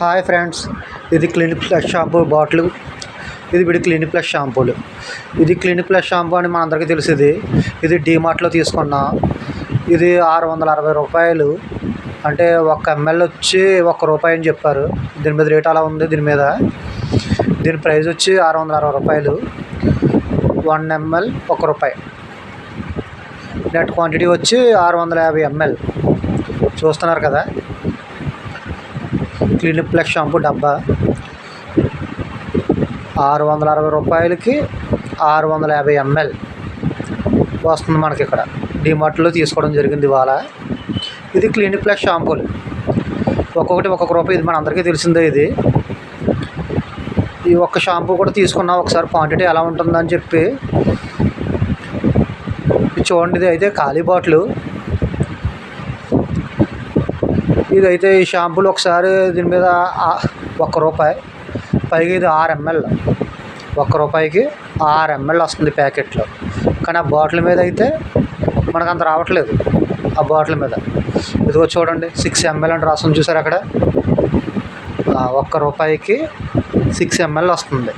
Hi friends ఇది clinic plus shampoo bottle ఇది వీడి క్లినిక్ ప్లస్ షాంపూలు. ఇది క్లినిక్ ప్లస్ షాంపూ అని మన అందరికీ తెలిసింది. ఇది డీమార్ట్లో తీసుకున్నా ఇది ఆరు వందల అరవై రూపాయలు. అంటే ఒక ఎంఎల్ వచ్చి ఒక్క రూపాయి అని చెప్పారు. దీని మీద రేట్ అలా ఉంది దీని మీద. దీని ప్రైస్ వచ్చి ఆరు వందల అరవై రూపాయలు. వన్ ఎంఎల్ ఒక రూపాయి. నెట్ క్వాంటిటీ వచ్చి ఆరు వందల యాభై ఎంఎల్ చూస్తున్నారు కదా? క్లినిక్ ప్లస్ షాంపూ డబ్బా. ఆరు వందల అరవై రూపాయలకి ఆరు వందల యాభై ఎంఎల్ వస్తుంది మనకి ఇక్కడ. డిమార్ట్లో తీసుకోవడం జరిగింది ఇవాళ. ఇది క్లినిక్ ప్లస్ షాంపూలు. ఒక్కొక్కటి ఒక్కొక్క రూపాయి ఇది మన అందరికీ తెలిసిందే ఇది. ఈ ఒక్క షాంపూ కూడా తీసుకున్నా ఒకసారి. క్వాంటిటీ ఎలా ఉంటుందని చెప్పి. చూడండి ఇది అయితే ఖాళీ బాటిల్. ఇదైతే ఈ షాంపూలు ఒకసారి దీని మీద ఒక్క రూపాయి. పైగా ఇది ఆరు ఎంఎల్. ఒక్క రూపాయికి ఆరు ఎంఎల్ వస్తుంది ప్యాకెట్లో. కానీ ఆ బాటిల్ మీద అయితే మనకు అంత రావట్లేదు. ఆ బాటిల్ మీద. ఇదిగో చూడండి సిక్స్ ఎంఎల్ అని రాస్తుంది చూసారు అక్కడ? ఒక్క రూపాయికి సిక్స్ ఎంఎల్ వస్తుంది.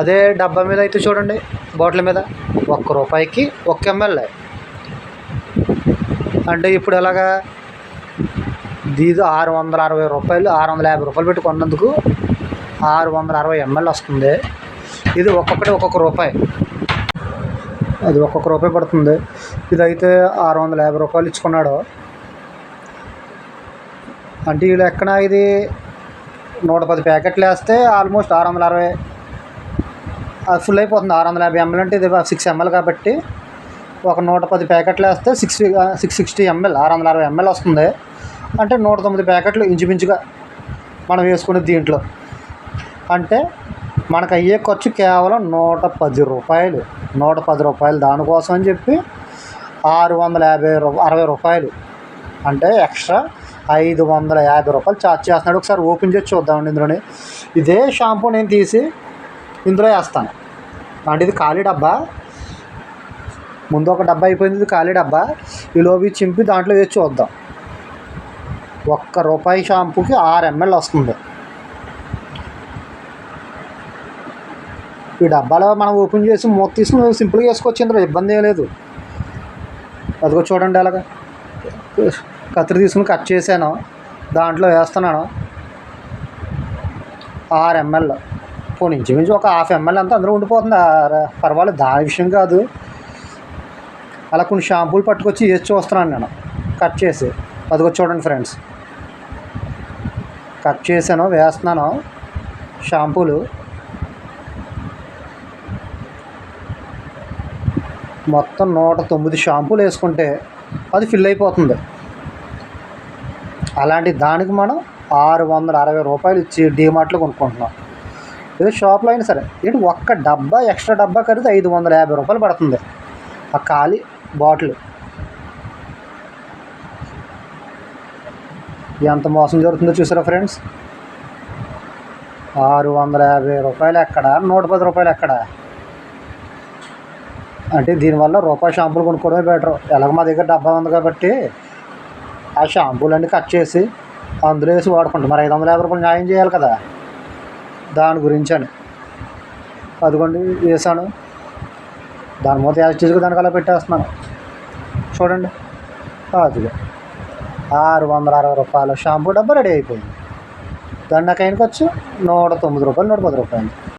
అదే డబ్బా మీద అయితే చూడండి బాటిల్ మీద. ఒక్క రూపాయికి ఒక్క ఎంఎల్. అంటే ఇప్పుడు ఎలాగా ఇది ఆరు వందల అరవై రూపాయలు ఆరు వందల యాభై రూపాయలు పెట్టి కొన్నందుకు ఆరు వందల అరవై ఎంఎల్ వస్తుంది. ఇది ఒక్కొక్కటి ఒక్కొక్క రూపాయి. అది ఒక్కొక్క రూపాయి పడుతుంది. ఇదైతే ఆరు వందల యాభై రూపాయలు ఇచ్చుకున్నాడు. అంటే ఈ లెక్కన ఇది నూట పది ప్యాకెట్లు వేస్తే ఆల్మోస్ట్ ఆరు వందల అరవై అది ఫుల్ అయిపోతుంది. ఆరు వందల యాభై ఎంఎల్ అంటే ఇది సిక్స్ ఎంఎల్ కాబట్టి ఒక నూట పది ప్యాకెట్లు వేస్తే సిక్స్ సిక్స్ సిక్స్టీ ఎంఎల్ ఆరు వందల అరవై ఎంఎల్ వస్తుంది. అంటే నూట తొమ్మిది ప్యాకెట్లు ఇంచుమించుగా మనం వేసుకునే దీంట్లో. అంటే మనకు అయ్యే ఖర్చు కేవలం నూట పది రూపాయలు. నూట పది రూపాయలు దానికోసం అని చెప్పి ఆరు వందల యాభై రూ అరవై రూపాయలు. అంటే ఎక్స్ట్రా ఐదు వందల యాభై రూపాయలు ఛార్జ్ చేస్తున్నాడు. ఒకసారి ఓపెన్ చేసి చూద్దామండి ఇందులోని. ఇదే షాంపూ నేను తీసి ఇందులో వేస్తాను. అంటే ఇది ఖాళీ డబ్బా. ముందు ఒక డబ్బా అయిపోయింది. ఇది ఖాళీ డబ్బా. ఈలోపు చింపి దాంట్లో వేసి చూద్దాం. ఒక్క రూపాయి షాంపూకి ఆరు ఎంఎల్ వస్తుంది. ఈ డబ్బాలో మనం ఓపెన్ చేసి మూత తీసుకుని సింపుల్గా వేసుకోవచ్చు ఇందులో ఇబ్బంది లేదు. అదిగో చూడండి అలాగా. కత్తిరి తీసుకుని కట్ చేశాను. దాంట్లో వేస్తున్నాను. ఆరు ఎంఎల్. పోనీ ఇంచుమించు ఒక హాఫ్ ఎంఎల్ అంతా అందరూ ఉండిపోతుంది. పర్వాలేదు దాని విషయం కాదు. అలా కొన్ని షాంపూలు పట్టుకొచ్చి వేసి చూస్తున్నాను నేను. కట్ చేసి. అదిగో చూడండి ఫ్రెండ్స్. కట్ చేశాను వేస్తున్నాను షాంపూలు. మొత్తం నూట తొమ్మిది షాంపూలు వేసుకుంటే అది ఫిల్ అయిపోతుంది. అలాంటి దానికి మనం ఆరు వందల అరవై రూపాయలు ఇచ్చి డీమార్ట్లో కొనుక్కుంటున్నాం. ఏదో షాప్లో అయినా సరే ఏంటి ఒక్క డబ్బా ఎక్స్ట్రా డబ్బా ఖరీదు ఐదు వందల యాభై రూపాయలు పడుతుంది. ఆ ఖాళీ బాటిల్. ఎంత మోసం జరుగుతుందో చూసారా ఫ్రెండ్స్? ఆరు వందల యాభై రూపాయలు ఎక్కడ? నూట పది రూపాయలు ఎక్కడ? అంటే దీనివల్ల రూపాయి షాంపూలు కొనుక్కోవడమే బెటర్. ఎలాగ మా దగ్గర డబ్బా ఉంది కాబట్టి ఆ షాంపూలు అన్నీ కట్ చేసి అందులో వేసి వాడుకుంటాం. మరి ఐదు వందల యాభై రూపాయలు న్యాయం చేయాలి కదా? దాని గురించి అని. అదిగోండి వేసాను దాని మూత యాస్టీజ్గా దానికి అలా పెట్టేస్తున్నాను. చూడండి. అదిగో. ఆరు వందల అరవై రూపాయల. షాంపూ డబ్బా రెడీ అయిపోయింది. దాన్ని నాకు నూట తొమ్మిది రూపాయలు నూట పది రూపాయలు.